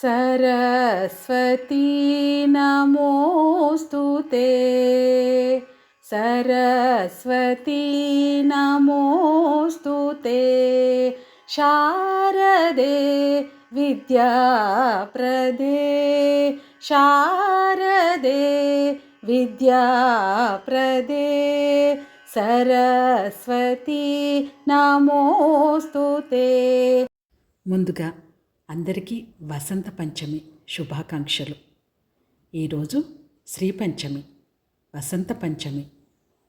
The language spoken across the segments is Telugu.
सरस्वती नमोऽस्तु ते सरस्वती नमोऽस्तु ते शारदे विद्याप्रदे शारदे विद्याप्रदे సరస్వతి నమోస్తు ముందుగా అందరికీ వసంత పంచమి శుభాకాంక్షలు. ఈరోజు శ్రీ పంచమి వసంత పంచమి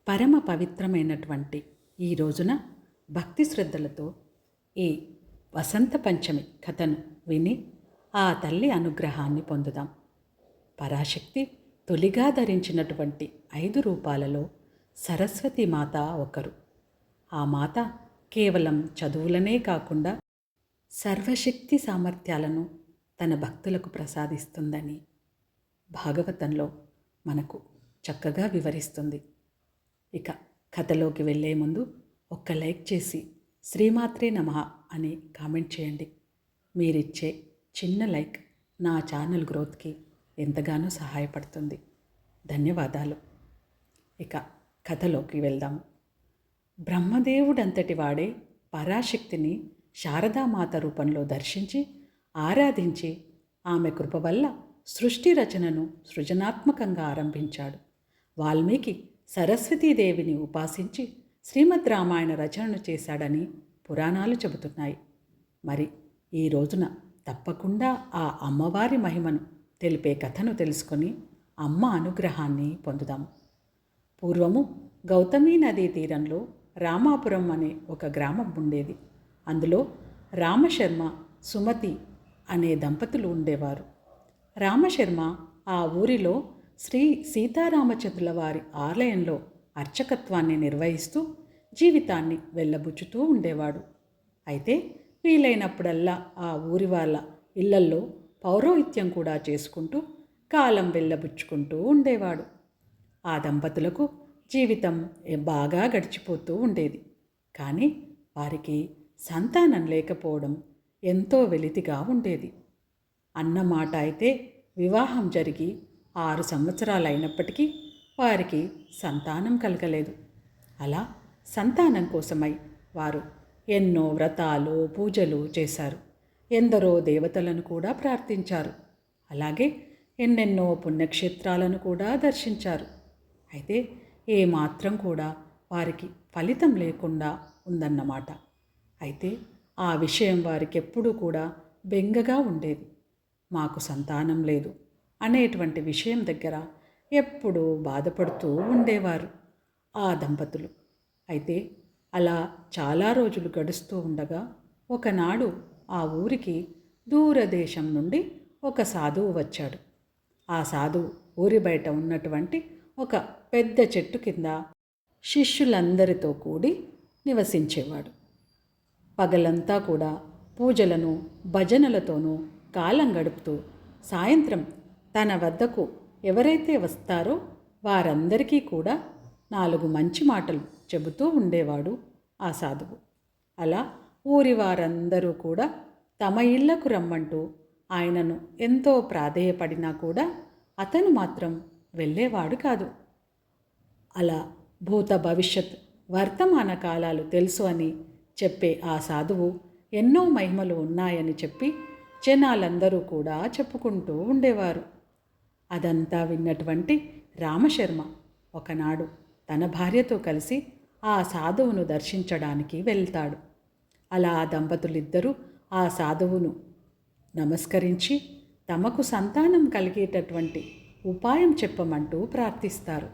పరమ పవిత్రమైనటువంటి ఈ రోజున భక్తి శ్రద్ధలతో ఈ వసంత పంచమి కథను విని ఆ తల్లి అనుగ్రహాన్ని పొందుదాం. పరాశక్తి తొలిగా ధరించినటువంటి ఐదు రూపాలలో సరస్వతి మాత ఒకరు. ఆ మాత కేవలం చదువులనే కాకుండా సర్వశక్తి సామర్థ్యాలను తన భక్తులకు ప్రసాదిస్తుందని భాగవతంలో మనకు చక్కగా వివరిస్తుంది. ఇక కథలోకి వెళ్ళే ముందు ఒక్క లైక్ చేసి శ్రీమాత్రే నమ అని కామెంట్ చేయండి. మీరిచ్చే చిన్న లైక్ నా ఛానల్ గ్రోత్కి ఎంతగానో సహాయపడుతుంది. ధన్యవాదాలు. ఇక కథలోకి వెళ్దాము బ్రహ్మదేవుడంతటి వాడే పరాశక్తిని శారదామాత రూపంలో దర్శించి ఆరాధించి ఆమె కృప వల్ల సృష్టి రచనను సృజనాత్మకంగా ఆరంభించాడు. వాల్మీకి సరస్వతీదేవిని ఉపాసించి శ్రీమద్ రామాయణ రచనను చేశాడని పురాణాలు చెబుతున్నాయి. మరి ఈ రోజున తప్పకుండా ఆ అమ్మవారి మహిమను తెలిపే కథను తెలుసుకొని అమ్మ అనుగ్రహాన్ని పొందుదాము పూర్వము గౌతమీ నదీ తీరంలో రామాపురం అనే ఒక గ్రామం ఉండేది. అందులో రామశర్మ సుమతి అనే దంపతులు ఉండేవారు. రామశర్మ ఆ ఊరిలో శ్రీ సీతారామచంద్రుల వారి ఆలయంలో అర్చకత్వాన్ని నిర్వహిస్తూ జీవితాన్ని వెళ్ళబుచ్చుతూ ఉండేవాడు. అయితే వీలైనప్పుడల్లా ఆ ఊరి వాళ్ళ ఇళ్ళల్లో పౌరోహిత్యం కూడా చేసుకుంటూ కాలం వెళ్ళబుచ్చుకుంటూ ఉండేవాడు. ఆ దంపతులకు జీవితం బాగా గడిచిపోతూ ఉండేది. కానీ వారికి సంతానం లేకపోవడం ఎంతో వెలితిగా ఉండేది. అన్నమాట అయితే వివాహం జరిగి ఆరు సంవత్సరాలు అయినప్పటికీ వారికి సంతానం కలగలేదు. అలా సంతానం కోసమై వారు ఎన్నో వ్రతాలు పూజలు చేశారు. ఎందరో దేవతలను కూడా ప్రార్థించారు. అలాగే ఎన్నెన్నో పుణ్యక్షేత్రాలను కూడా దర్శించారు. అయితే ఏమాత్రం కూడా వారికి ఫలితం లేకుండా ఉందన్నమాట. అయితే ఆ విషయం వారికి ఎప్పుడూ కూడా బెంగగా ఉండేది. మాకు సంతానం లేదు అనేటువంటి విషయం దగ్గర ఎప్పుడూ బాధపడుతూ ఉండేవారు ఆ దంపతులు. అయితే అలా చాలా రోజులు గడుస్తూ ఉండగా ఒకనాడు ఆ ఊరికి దూరదేశం నుండి ఒక సాధువు వచ్చాడు. ఆ సాధువు ఊరి బయట ఉన్నటువంటి ఒక పెద్ద చెట్టు కింద శిష్యులందరితో కూడి నివసించేవాడు. పగలంతా కూడా పూజలను భజనలతోనూ కాలం గడుపుతూ సాయంత్రం తన వద్దకు ఎవరైతే వస్తారో వారందరికీ కూడా నాలుగు మంచి మాటలు చెబుతూ ఉండేవాడు ఆ సాధువు. అలా ఊరి వారందరూ కూడా తమ ఇళ్ళకు రమ్మంటూ ఆయనను ఎంతో ప్రాధేయపడినా కూడా అతను మాత్రం వెళ్ళేవాడు కాదు. అలా భూత భవిష్యత్ వర్తమాన కాలాలు తెలుసు అని చెప్పే ఆ సాధువు ఎన్నో మహిమలు ఉన్నాయని చెప్పి జనాలందరూ కూడా చెప్పుకుంటూ ఉండేవారు. అదంతా విన్నటువంటి రామశర్మ ఒకనాడు తన భార్యతో కలిసి ఆ సాధువును దర్శించడానికి వెళ్తాడు. అలా ఆ దంపతులిద్దరూ ఆ సాధువును నమస్కరించి తమకు సంతానం కలిగేటటువంటి ఉపాయం చెప్పమంటూ ప్రార్థిస్తారు.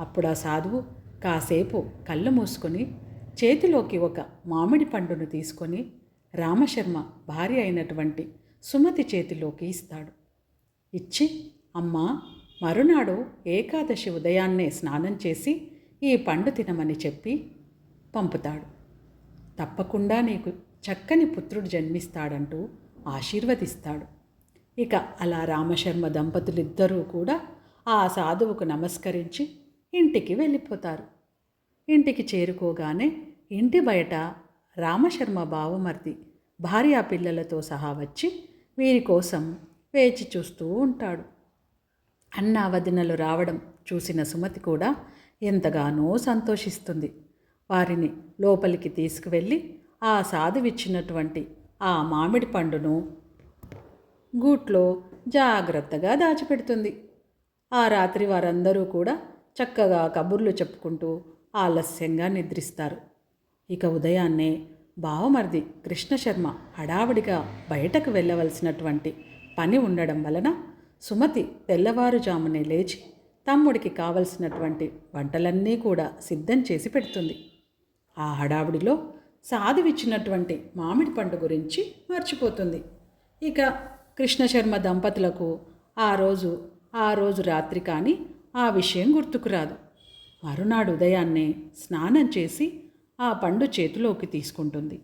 అప్పుడు ఆ సాధువు కాసేపు కళ్ళు మూసుకొని చేతిలోకి ఒక మామిడి పండును తీసుకొని రామశర్మ భార్య అయినటువంటి సుమతి చేతిలోకి ఇస్తాడు. ఇచ్చి అమ్మా మరునాడు ఏకాదశి ఉదయాన్నే స్నానం చేసి ఈ పండు తినమని చెప్పి పంపుతాడు. తప్పకుండా నీకు చక్కని పుత్రుడు జన్మిస్తాడంటూ ఆశీర్వదిస్తాడు. ఇక అలా రామశర్మ దంపతులిద్దరూ కూడా ఆ సాధువుకు నమస్కరించి ఇంటికి వెళ్ళిపోతారు. ఇంటికి చేరుకోగానే ఇంటి బయట రామశర్మ బావమర్ది భార్యా పిల్లలతో సహా వచ్చి వీరి కోసం వేచి చూస్తూ ఉంటాడు. అన్నా వదినలు రావడం చూసిన సుమతి కూడా ఎంతగానో సంతోషిస్తుంది. వారిని లోపలికి తీసుకువెళ్ళి ఆ సాధువిచ్చినటువంటి ఆ మామిడి పండును గూట్లో జాగ్రత్తగా దాచిపెడుతుంది. ఆ రాత్రి వారందరూ కూడా చక్కగా కబుర్లు చెప్పుకుంటూ ఆలస్యంగా నిద్రిస్తారు. ఇక ఉదయాన్నే బావమరిది కృష్ణశర్మ హడావిడిగా బయటకు వెళ్ళవలసినటువంటి పని ఉండడం వలన సుమతి తెల్లవారుజామునే లేచి తమ్ముడికి కావలసినటువంటి వంటలన్నీ కూడా సిద్ధం చేసి పెడుతుంది. ఆ హడావిడిలో సాధువిచ్చినటువంటి మామిడి పండు గురించి మర్చిపోతుంది. ఇక కృష్ణశర్మ దంపతులకు ఆ రోజు ఆ రోజు రాత్రి కానీ ఆ విషయం గుర్తుకురాదు మరునాడు ఉదయాన్నే స్నానం చేసి ఆ పండు చేతిలోకి తీసుకుంటుంది.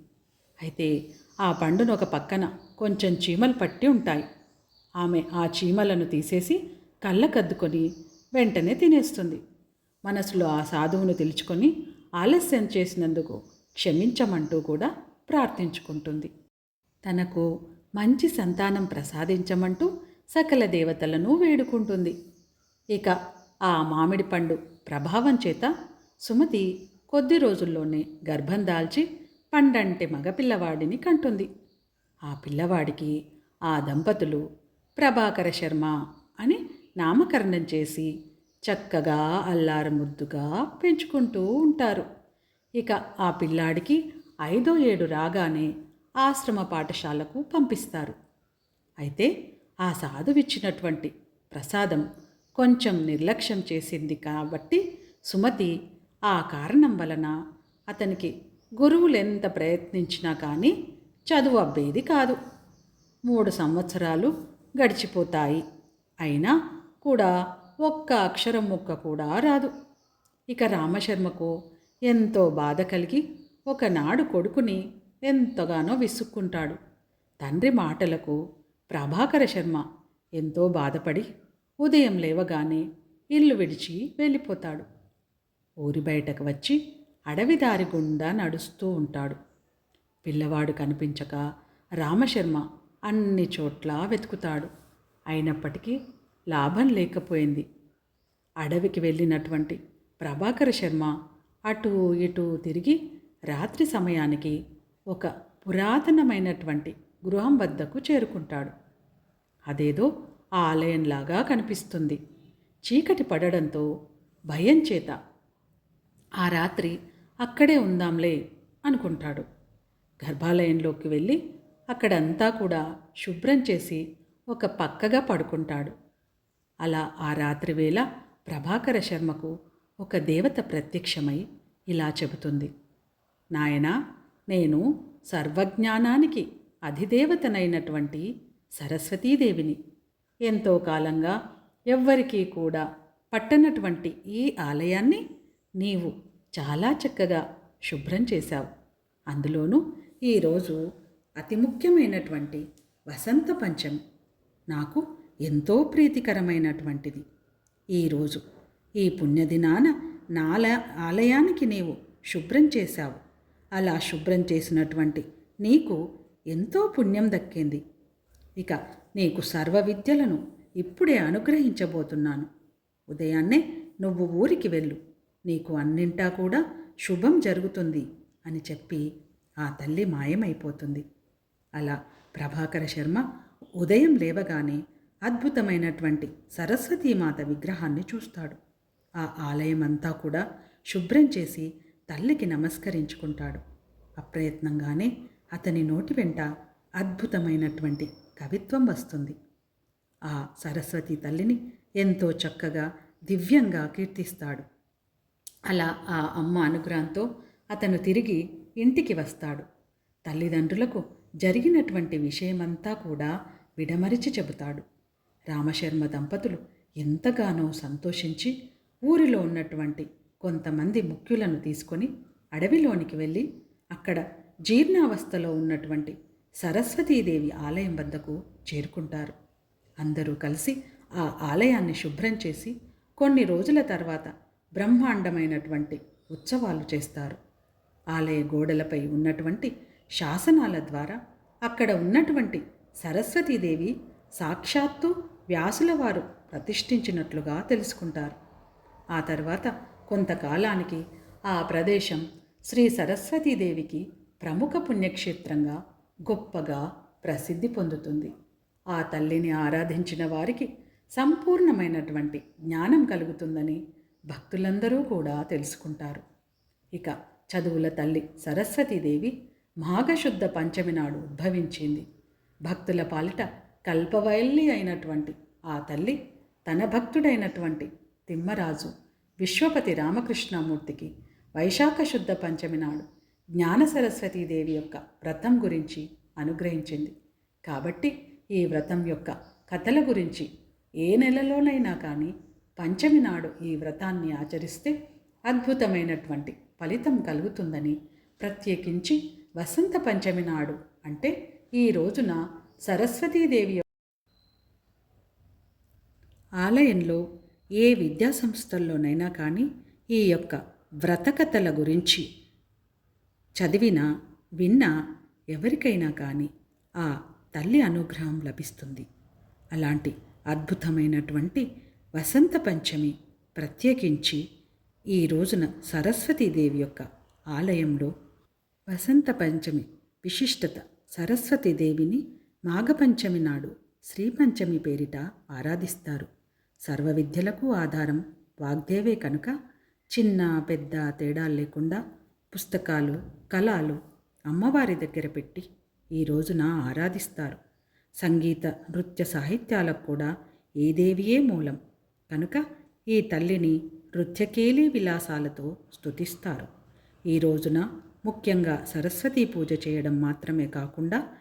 అయితే ఆ పండును ఒక పక్కన కొంచెం చీమలు పట్టి ఉంటాయి. ఆమె ఆ చీమలను తీసేసి కళ్ళకద్దుకొని వెంటనే తినేస్తుంది. మనసులో ఆ సాధువును తెలుసుకొని ఆలస్యం చేసినందుకు క్షమించమంటూ కూడా ప్రార్థించుకుంటుంది. తనకు మంచి సంతానం ప్రసాదించమంటూ సకల దేవతలను వేడుకుంటుంది. ఇక ఆ మామిడి పండు ప్రభావం చేత సుమతి కొద్ది రోజుల్లోనే గర్భం దాల్చి పండంటే మగపిల్లవాడిని కంటుంది. ఆ పిల్లవాడికి ఆ దంపతులు ప్రభాకర శర్మ అని నామకరణం చేసి చక్కగా అల్లారు ముద్దుగా పెంచుకుంటూ ఉంటారు. ఇక ఆ పిల్లాడికి ఐదో ఏడు రాగానే ఆశ్రమ పాఠశాలకు పంపిస్తారు. అయితే ఆ సాధువిచ్చినటువంటి ప్రసాదం కొంచెం నిర్లక్ష్యం చేసింది కాబట్టి సుమతి ఆ కారణం వలన అతనికి గురువులు ఎంత ప్రయత్నించినా కానీ చదువు అబ్బేది కాదు. మూడు సంవత్సరాలు గడిచిపోతాయి. అయినా కూడా ఒక్క అక్షరం ముక్క కూడా రాదు. ఇక రామశర్మకు ఎంతో బాధ కలిగి ఒకనాడు కొడుకుని ఎంతగానో విసుక్కుంటాడు. తండ్రి మాటలకు ప్రభాకర శర్మ ఎంతో బాధపడి ఉదయం లేవగానే ఇల్లు విడిచి వెళ్ళిపోతాడు. ఊరి బయటకు వచ్చి అడవి దారి గుండా నడుస్తూ ఉంటాడు. పిల్లవాడు కనిపించక రామశర్మ అన్ని చోట్ల వెతుకుతాడు. అయినప్పటికీ లాభం లేకపోయింది. అడవికి వెళ్ళినటువంటి ప్రభాకర శర్మ అటు ఇటు తిరిగి రాత్రి సమయానికి ఒక పురాతనమైనటువంటి గృహం వద్దకు చేరుకుంటాడు. అదేదో ఆలయంలాగా కనిపిస్తుంది. చీకటి పడడంతో భయం చేత ఆ రాత్రి అక్కడే ఉందాంలే అనుకుంటాడు. గర్భాలయంలోకి వెళ్ళి అక్కడంతా కూడా శుభ్రం చేసి ఒక పక్కగా పడుకుంటాడు. అలా ఆ రాత్రి వేళ ప్రభాకర శర్మకు ఒక దేవత ప్రత్యక్షమై ఇలా చెబుతుంది. నాయనా నేను సర్వజ్ఞానానికి అధిదేవతనైనటువంటి సరస్వతీదేవిని. ఎంతో కాలంగా ఎవ్వరికీ కూడా పట్టనటువంటి ఈ ఆలయాన్ని నీవు చాలా చక్కగా శుభ్రం చేశావు. అందులోనూ ఈరోజు అతి ముఖ్యమైనటువంటి వసంత పంచమి నాకు ఎంతో ప్రీతికరమైనటువంటిది. ఈరోజు ఈ పుణ్యదినాన నాల ఆలయానికి నీవు శుభ్రం చేశావు. అలా శుభ్రం చేసినటువంటి నీకు ఎంతో పుణ్యం దక్కింది. ఇక నీకు సర్వ విద్యలను ఇప్పుడే అనుగ్రహించబోతున్నాను. ఉదయాన్నే నువ్వు ఊరికి వెళ్ళు. నీకు అన్నింటా కూడా శుభం జరుగుతుంది అని చెప్పి ఆ తల్లి మాయమైపోతుంది. అలా ప్రభాకర శర్మ ఉదయం లేవగానే అద్భుతమైనటువంటి సరస్వతీమాత విగ్రహాన్ని చూస్తాడు. ఆ ఆలయం అంతా కూడా శుభ్రం చేసి తల్లికి నమస్కరించుకుంటాడు. అప్రయత్నంగానే అతని నోటి వెంట అద్భుతమైనటువంటి కవిత్వం వస్తుంది. ఆ సరస్వతి తల్లిని ఎంతో చక్కగా దివ్యంగా కీర్తిస్తాడు. అలా ఆ అమ్మ అనుగ్రహంతో అతను తిరిగి ఇంటికి వస్తాడు. తల్లిదండ్రులకు జరిగినటువంటి విషయమంతా కూడా విడమరిచి చెబుతాడు. రామశర్మ దంపతులు ఎంతగానో సంతోషించి ఊరిలో ఉన్నటువంటి కొంతమంది ముఖ్యులను తీసుకొని అడవిలోనికి వెళ్ళి అక్కడ జీర్ణావస్థలో ఉన్నటువంటి సరస్వతీదేవి ఆలయం వద్దకు చేరుకుంటారు. అందరూ కలిసి ఆ ఆలయాన్ని శుభ్రం చేసి కొన్ని రోజుల తర్వాత బ్రహ్మాండమైనటువంటి ఉత్సవాలు చేస్తారు. ఆలయ గోడలపై ఉన్నటువంటి శాసనాల ద్వారా అక్కడ ఉన్నటువంటి సరస్వతీదేవి సాక్షాత్తు వ్యాసుల వారు ప్రతిష్ఠించినట్లుగా తెలుసుకుంటారు. ఆ తర్వాత కొంతకాలానికి ఆ ప్రదేశం శ్రీ సరస్వతీదేవికి ప్రముఖ పుణ్యక్షేత్రంగా గొప్పగా ప్రసిద్ధి పొందుతుంది. ఆ తల్లిని ఆరాధించిన వారికి సంపూర్ణమైనటువంటి జ్ఞానం కలుగుతుందని భక్తులందరూ కూడా తెలుసుకుంటారు. ఇక చదువుల తల్లి సరస్వతీదేవి మాఘశుద్ధ పంచమి నాడు ఉద్భవించింది. భక్తుల పాలిట కల్పవయల్లి అయినటువంటి ఆ తల్లి తన భక్తుడైనటువంటి తిమ్మరాజు విశ్వపతి రామకృష్ణమూర్తికి వైశాఖ శుద్ధ పంచమి నాడు జ్ఞాన సరస్వతీదేవి యొక్క వ్రతం గురించి అనుగ్రహించింది. కాబట్టి ఈ వ్రతం యొక్క కథల గురించి ఏ నెలలోనైనా కానీ పంచమి నాడు ఈ వ్రతాన్ని ఆచరిస్తే అద్భుతమైనటువంటి ఫలితం కలుగుతుందని ప్రత్యేకించి వసంత పంచమి నాడు అంటే ఈ రోజున సరస్వతీదేవి ఆలయంలో ఏ విద్యా సంస్థల్లోనైనా కానీ ఈ యొక్క వ్రతకథల గురించి చదివినా విన్నా ఎవరికైనా కానీ ఆ తల్లి అనుగ్రహం లభిస్తుంది. అలాంటి అద్భుతమైనటువంటి వసంత పంచమి ప్రత్యేకించి ఈ రోజున సరస్వతీదేవి యొక్క ఆలయంలో వసంత పంచమి విశిష్టత సరస్వతీదేవిని మాఘపంచమి నాడు శ్రీపంచమి పేరిట ఆరాధిస్తారు. సర్వ విద్యలకు ఆధారం వాగ్దేవే కనుక చిన్న పెద్ద తేడా లేకుండా పుస్తకాలు కళలు అమ్మవారి దగ్గర పెట్టి ఈ రోజున ఆరాధిస్తారు. సంగీత నృత్య సాహిత్యాలకు కూడా ఏ దేవియే మూలం. కనుక ఈ తల్లిని నృత్యకేలి విలాసాలతో స్తుతిస్తారు. ఈ రోజున ముఖ్యంగా సరస్వతీ పూజ చేయడం మాత్రమే కాకుండా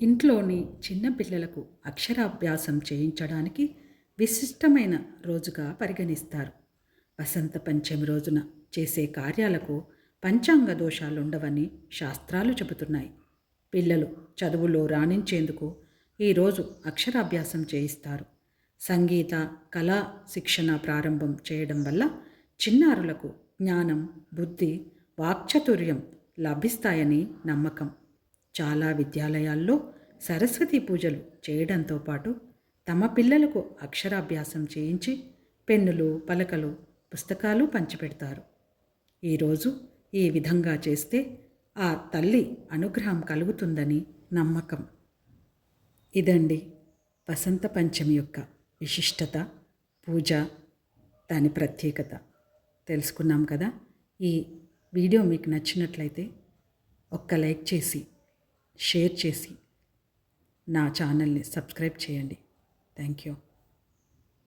ఇంట్లోని చిన్న పిల్లలకు అక్షరాభ్యాసం చేయించడానికి విశిష్టమైన రోజుగా పరిగణిస్తారు. వసంత పంచమి రోజున చేసే కార్యాలకు పంచాంగ దోషాలుండవని శాస్త్రాలు చెబుతున్నాయి. పిల్లలు చదువులో రాణించేందుకు ఈరోజు అక్షరాభ్యాసం చేయిస్తారు. సంగీత కళా శిక్షణ ప్రారంభం చేయడం వల్ల చిన్నారులకు జ్ఞానం బుద్ధి వాక్చతుర్యం లభిస్తాయని నమ్మకం. చాలా విద్యాలయాల్లో సరస్వతి పూజలు చేయడంతో పాటు తమ పిల్లలకు అక్షరాభ్యాసం చేయించి పెన్నులు పలకలు పుస్తకాలు పంచిపెడతారు. ఈరోజు ఈ విధంగా చేస్తే ఆ తల్లి అనుగ్రహం కలుగుతుందని నమ్మకం. ఇదండి వసంత పంచమి యొక్క విశిష్టత పూజ దాని ప్రత్యేకత తెలుసుకున్నాం కదా. ఈ వీడియో మీకు నచ్చినట్లయితే ఒక్క లైక్ చేసి షేర్ చేసి నా ఛానల్ని సబ్స్క్రైబ్ చేయండి. Thank you.